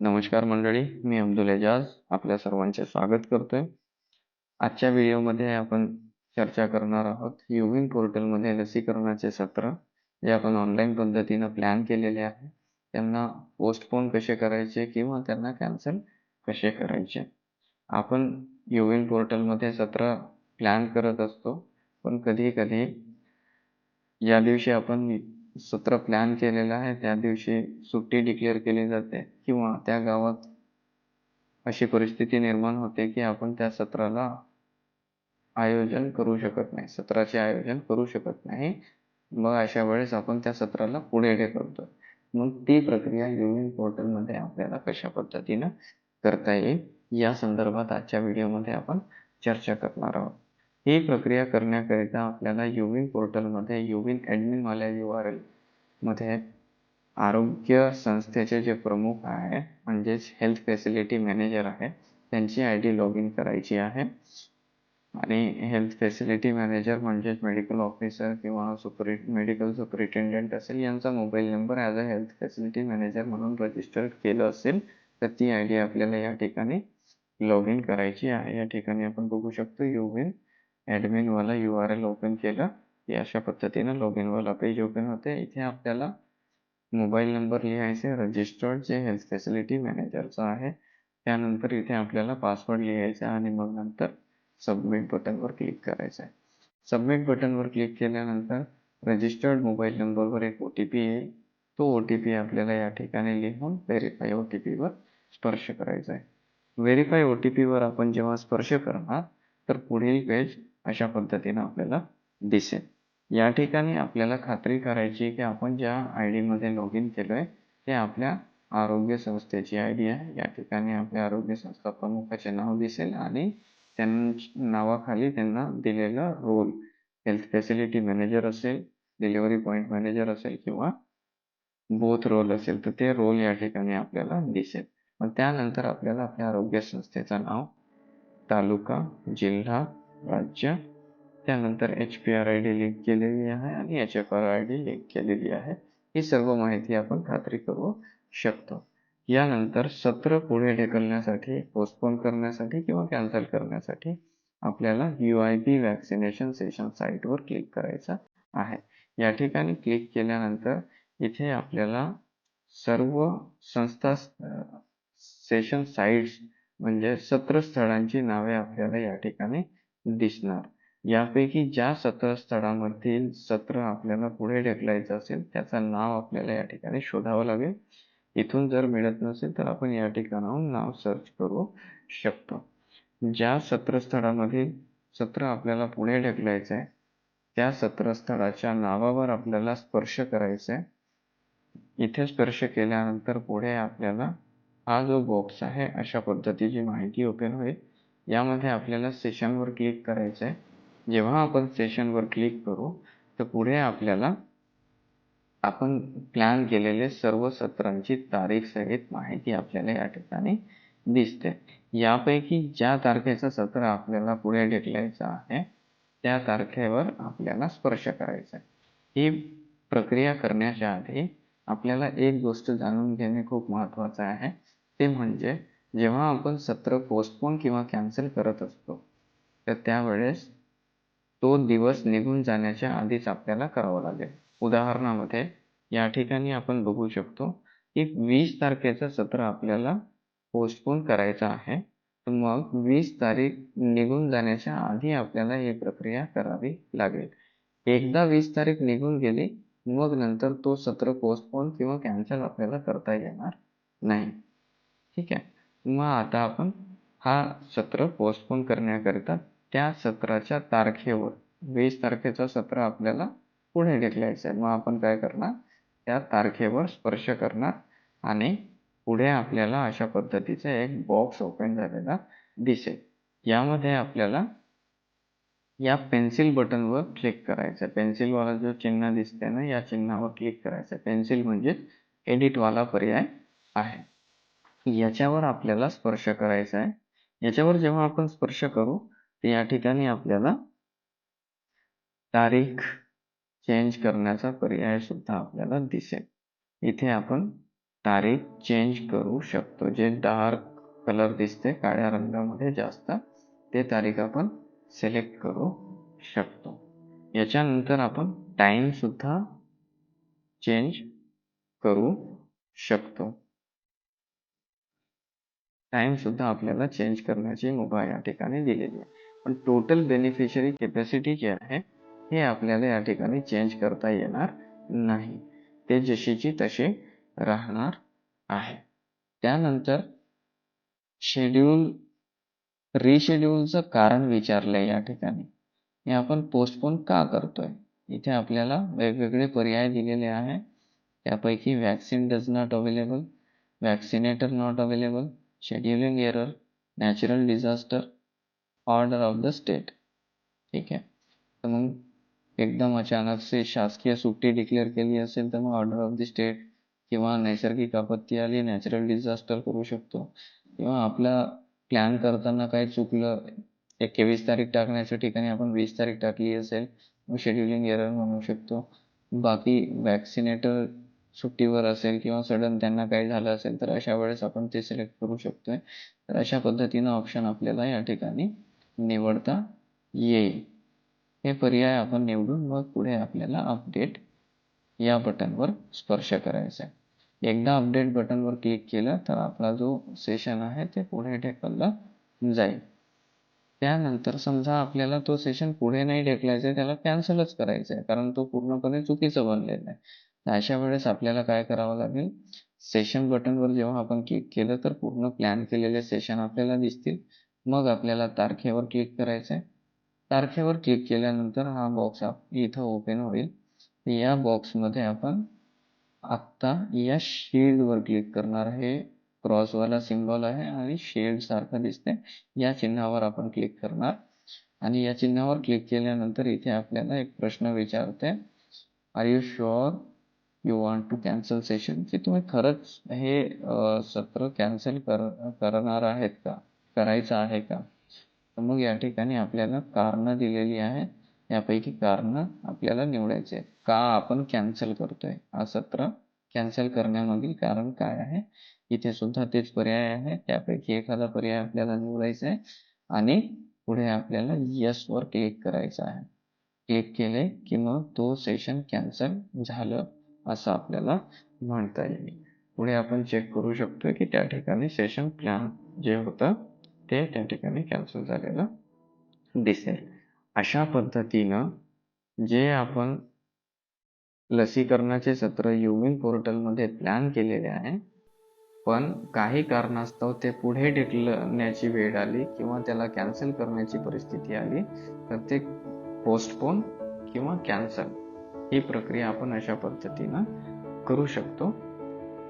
नमस्कार मंडळी मी अब्दुल एजाज आपल्या सर्वांचे स्वागत करतोय. आजच्या व्हिडिओमध्ये आपण चर्चा करणार आहोत युविन पोर्टलमध्ये लसीकरणाचे सत्र जे आपण ऑनलाईन पद्धतीनं प्लॅन केलेले आहे. त्यांना पोस्टपोन कसे करायचे किंवा त्यांना कॅन्सल कसे करायचे? आपण युविन पोर्टलमध्ये सत्र प्लॅन करत असतो पण कधी कधी ज्या दिवशी आपण सत्र प्लॅन केलेलं आहे. त्या दिवशी सुट्टी डिक्लेअर केली जाते किंवा त्या गावात अशी परिस्थिती निर्माण होते की आपण त्या सत्राला आयोजन करू शकत नाही. सत्राचे आयोजन करू शकत नाही. मग अशा वेळेस आपण त्या सत्राला पुढे ढकलतो. मग ती प्रक्रिया युनियन पोर्टलमध्ये आपल्याला कशा पद्धतीनं करता येईल या संदर्भात आजच्या व्हिडिओमध्ये आपण चर्चा करणार आहोत. ही प्रक्रिया करण्याकरिता आपल्याला युविन पोर्टलमध्ये युविन ॲडमिनवाल्या यू आर एलमध्ये आरोग्य संस्थेचे जे प्रमुख आहे म्हणजेच हेल्थ फॅसिलिटी मॅनेजर आहे त्यांची आय डी लॉग इन करायची आहे. आणि हेल्थ फॅसिलिटी मॅनेजर म्हणजेच मेडिकल ऑफिसर किंवा सुपरि मेडिकल सुपरिटेंडेंट असेल यांचा mobile number as a health facility manager म्हणून रजिस्टर केलं असेल तर ती आय डी आपल्याला या ठिकाणी लॉग इन करायची आहे. या ठिकाणी आपण बघू शकतो युविन ॲडमिनवाला यू आर एल ओपन केलं. की अशा पद्धतीनं लॉग इनवाला पेज ओपन होते. इथे आपल्याला मोबाईल नंबर लिहायचे रजिस्टर्ड जे हेल्थ फॅसिलिटी मॅनेजरचा आहे त्यानंतर इथे आपल्याला पासवर्ड लिहायचा आणि मग नंतर सबमिट बटनवर क्लिक करायचं आहे. सबमिट बटनवर क्लिक केल्यानंतर रजिस्टर्ड मोबाईल नंबरवर एक ओ टी पी येईल. तो ओ टी पी आपल्याला या ठिकाणी लिहून व्हेरीफाय ओ टी पीवर स्पर्श करायचा आहे. व्हेरीफाय ओ टी पीवर आपण जेव्हा स्पर्श करणार तर पुढील पेज अशा पद्धतीनं आपल्याला दिसेल. या ठिकाणी आपल्याला खात्री करायची की आपण ज्या आय डीमध्ये लॉग इन केलो आहे ते आपल्या आरोग्य संस्थेची आय डी आहे. या ठिकाणी आपल्या आरोग्य संस्था प्रमुखाचे नाव दिसेल आणि त्यां नावाखाली त्यांना दिलेला रोल. हेल्थ फॅसिलिटी मॅनेजर असेल डिलिव्हरी पॉईंट मॅनेजर असेल किंवा बोथ रोल असेल तर ते रोल या ठिकाणी आपल्याला दिसेल. मग त्यानंतर आपल्याला आपल्या आरोग्य संस्थेचं नाव तालुका जिल्हा राज्य. त्यानंतर H P R I D link केलेली आहे आणि H F R I D link केलेली आहे. ही सर्व माहिती आपण खात्री करू शकतो. यानंतर सत्र पुढे ढकलण्यासाठी पोस्टपोन करण्यासाठी किंवा कॅन्सल करण्यासाठी आपल्याला U I P vaccination session साईटवर क्लिक करायचं आहे. या ठिकाणी क्लिक केल्यानंतर इथे आपल्याला सर्व संस्था सेशन साईट्स म्हणजे सत्र स्थळांची नावे आपल्याला या ठिकाणी दिसणार. यापैकी ज्या सत्र स्थळामधील सत्र आपल्याला पुढे ढकलायचं असेल त्याचं नाव आपल्याला या ठिकाणी शोधावं लागेल. इथून जर मिळत नसेल तर आपण या ठिकाणाहून नाव सर्च करू शकतो. ज्या सत्रस्थळामधील सत्र आपल्याला पुढे ढकलायचं आहे त्या सत्रस्थळाच्या नावावर आपल्याला स्पर्श करायचा आहे. इथे स्पर्श केल्यानंतर पुढे आपल्याला हा जो बॉक्स आहे अशा पद्धतीची माहिती ओपन होईल. यामध्ये आपल्याला सेशनवर क्लिक करायचं आहे जेव्हा आपण सेशनवर क्लिक करू तर पुढे आपल्याला आपण प्लॅन केलेले सर्व सत्रांची तारीख सहित माहिती आपल्याला या ठिकाणी दिसते. यापैकी ज्या तारखेचं सत्र आपल्याला पुढे ढकलायचं आहे त्या तारखेवर आपल्याला स्पर्श करायचा आहे ही प्रक्रिया करण्याच्या आधी आपल्याला एक गोष्ट जाणून घेणे खूप महत्त्वाचं आहे. ते म्हणजे जेव्हा आपण सत्र पोस्टपोन किंवा कॅन्सल करत असतो तर त्यावेळेस तो दिवस निघून जाण्याच्या आधीच आपल्याला करावं लागेल. उदाहरणामध्ये या ठिकाणी आपण बघू शकतो की वीस तारखेचं सत्र आपल्याला पोस्टपोन करायचं आहे. तर मग वीस तारीख निघून जाण्याच्या आधी आपल्याला ही प्रक्रिया करावी लागेल. एकदा वीस तारीख निघून गेली मग नंतर तो सत्र पोस्टपोन किंवा कॅन्सल आपल्याला करता येणार नाही. ठीक आहे? किंवा आता आपण हा सत्र पोस्टपोन करण्याकरिता त्या सत्राच्या तारखेवर वीस तारखेचं सत्र आपल्याला पुढे ढकलायचं आहे मग आपण काय करणार? त्या तारखेवर स्पर्श करणार आणि पुढे आपल्याला अशा पद्धतीचा एक बॉक्स ओपन झालेला दिसेल. यामध्ये आपल्याला या पेन्सिल बटनवर क्लिक करायचं आहे. पेन्सिलवाला जो चिन्ह दिसते ना या चिन्हावर क्लिक करायचं आहे. पेन्सिल म्हणजे एडिटवाला पर्याय आहे. याच्यावर आपल्याला स्पर्श करायचा आहे. याच्यावर जेव्हा आपण स्पर्श करू तर या ठिकाणी आपल्याला तारीख चेंज करण्याचा पर्याय सुद्धा आपल्याला दिसेल. इथे आपण तारीख चेंज करू शकतो. जे डार्क कलर दिसते काळ्या रंगामध्ये जास्त ते तारीख आपण सिलेक्ट करू शकतो. याच्यानंतर आपण टाइम सुद्धा चेंज करू शकतो. टाइम सुद्धा आपल्याला चेंज करण्याची मुभा या ठिकाणी दिलेली आहे. पण टोटल बेनिफिशरी कॅपॅसिटी जे आहे हे आपल्याला या ठिकाणी चेंज करता येणार नाही. ते जशीची तशी राहणार आहे. त्यानंतर शेड्यूल रिशेड्यूलचं कारण विचारलंय या ठिकाणी. हे आपण पोस्टपोन का करतोय? इथे आपल्याला वेगवेगळे पर्याय दिलेले आहे त्यापैकी vaccine does not available vaccinator not available scheduling error natural disaster order of the state ठीक आहे. तर मग एकदम अचानक से शासकीय सुट्टी डिक्लेअर केली असेल तर मग ऑर्डर ऑफ द स्टेट किंवा नैसर्गिक आपत्ती आली नॅचरल डिझास्टर करू शकतो. किंवा आपला प्लॅन करताना काही चुकलं एकवीस तारीख टाकण्याच्या ठिकाणी आपण वीस तारीख टाकली असेल मग शेड्युलिंग एरर म्हणू शकतो. बाकी वॅक्सिनेटर सुट्टीवर असेल किंवा सडन त्यांना काही झालं असेल तर अशा वेळेस आपण ते सिलेक्ट करू शकतोय. तर अशा पद्धतीनं ऑप्शन आपल्याला या ठिकाणी निवडता येईल. हे पर्याय आपण निवडून मग पुढे आपल्याला अपडेट या बटनवर स्पर्श करायचा आहे. एकदा अपडेट बटनवर क्लिक केलं तर आपला जो सेशन आहे ते पुढे ढकलला जाईल. त्यानंतर समजा आपल्याला तो सेशन पुढे नाही ढकलायचा आहे त्याला कॅन्सलच करायचा आहे कारण तो पूर्णपणे चुकीचं बनलेला आहे. तर अशा वेळेस आपल्याला काय करावं लागेल? सेशन बटनवर जेव्हा आपण क्लिक केलं तर पूर्ण प्लॅन केलेले सेशन आपल्याला दिसतील. मग आपल्याला तारखेवर क्लिक करायचं आहे तारखेवर क्लिक केल्यानंतर हा बॉक्स इथं ओपन होईल. या बॉक्समध्ये आपण आत्ता या शील्डवर क्लिक करणार आहे. क्रॉसवाला सिम्बॉल आहे आणि शेड सारखं दिसते या चिन्हावर आपण क्लिक करणार. आणि या चिन्हावर क्लिक केल्यानंतर इथे आपल्याला एक प्रश्न विचारते are you sure you want to cancel session की तुम्ही खरंच हे सत्र कॅन्सल कर करणार आहेत का? करायचं आहे का? तर मग या ठिकाणी आपल्याला कारणं दिलेली आहे. यापैकी कारणं आपल्याला निवडायचे का आपण कॅन्सल करतोय? हा सत्र कॅन्सल करण्यामागील कारण काय आहे? इथे सुद्धा तेच पर्याय आहे. त्यापैकी एखादा पर्याय आपल्याला निवडायचा आहे. आणि पुढे आपल्याला यस वर क्लिक करायचं आहे. क्लिक केले की मग तो सेशन कॅन्सल झालं. असं आपल्याला म्हणता येईल. पुढे आपण चेक करू शकतो की त्या ठिकाणी सेशन प्लॅन जे होतं ते त्या ठिकाणी कॅन्सल झालेलं दिसेल. अशा पद्धतीनं जे आपण लसीकरणाचे सत्र युमिन पोर्टलमध्ये प्लॅन केलेले आहे पण काही कारणास्तव ते पुढे ढकलण्याची वेळ आली किंवा त्याला कॅन्सल करण्याची परिस्थिती आली तर ते पोस्टपोन किंवा कॅन्सल ही प्रक्रिया आपण अशा पद्धतीनं करू शकतो.